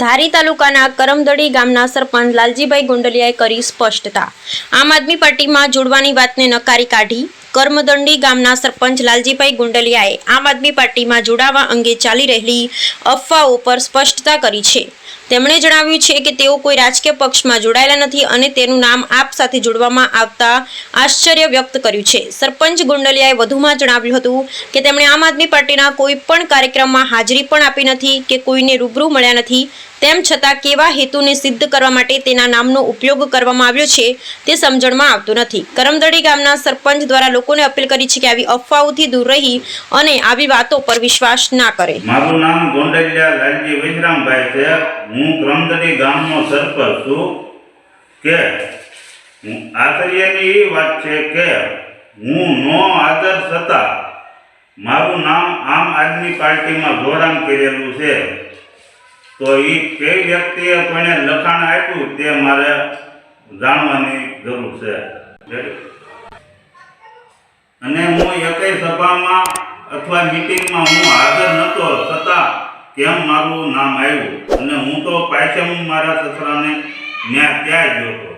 ધારી તાલુકાના કરમદડી ગામના સરપંચ લાલજીભાઈ ગોંડલિયાએ કરી સ્પષ્ટતા. આમ આદમી પાર્ટીમાં જોડવાની વાતને નકારી કાઢી કર્મદંડી ગામના સરપંચ લાલજીભાઈ ગુંડલિયાએ આમ આદમી પાર્ટીમાં જોડાવા અંગે ચાલી રહેલી અફવાઓ પર સ્પષ્ટતા કરી છે. તેમણે જણાવ્યું છે કે તેઓ કોઈ રાજકીય પક્ષમાં જોડાયેલા નથી અને તેનું નામ આપ સાથે જોડવામાં આવતા આશ્ચર્ય વ્યક્ત કર્યું છે. સરપંચ ગુંડલિયાએ વધુમાં જણાવ્યું હતું કે તેમણે આમ આદમી પાર્ટીના કોઈ પણ કાર્યક્રમમાં હાજરી પણ આપી નથી કે કોઈને રૂબરૂ મળ્યા નથી. તેમ છતાં કેવા હેતુને સિદ્ધ કરવા માટે તેના નામનો ઉપયોગ કરવામાં આવ્યો છે તે સમજણમાં આવતું નથી. કરમદડી ગામના સરપંચ દ્વારા લોકોને અપીલ કરી છે કે આવી અફવાઓથી દૂર રહી અને આવી વાતો પર વિશ્વાસ ના કરે. મારું નામ ગોંડલિયા લાલજી વિશ્રામભાઈ છે. હું ક્રમદડી ગામનો સરપંચ છું કે આશ્ચર્યની વાત છે કે હું નો આદર છતાં મારું નામ આમ આદમી પાર્ટીમાં જોડાણ કરેલું છે. તો એ કઈ વ્યક્તિએ કોઈને લખાણ આપ્યું તે મારે જાણવાની જરૂર છે. અને હું એકય સભામાં અથવા મિટિંગમાં હું હાજર નહોતો છતાં કેમ મારું નામ આવ્યું? અને હું તો પાછળ મારા સસરાને ત્યાં ત્યાં ગયો હતો.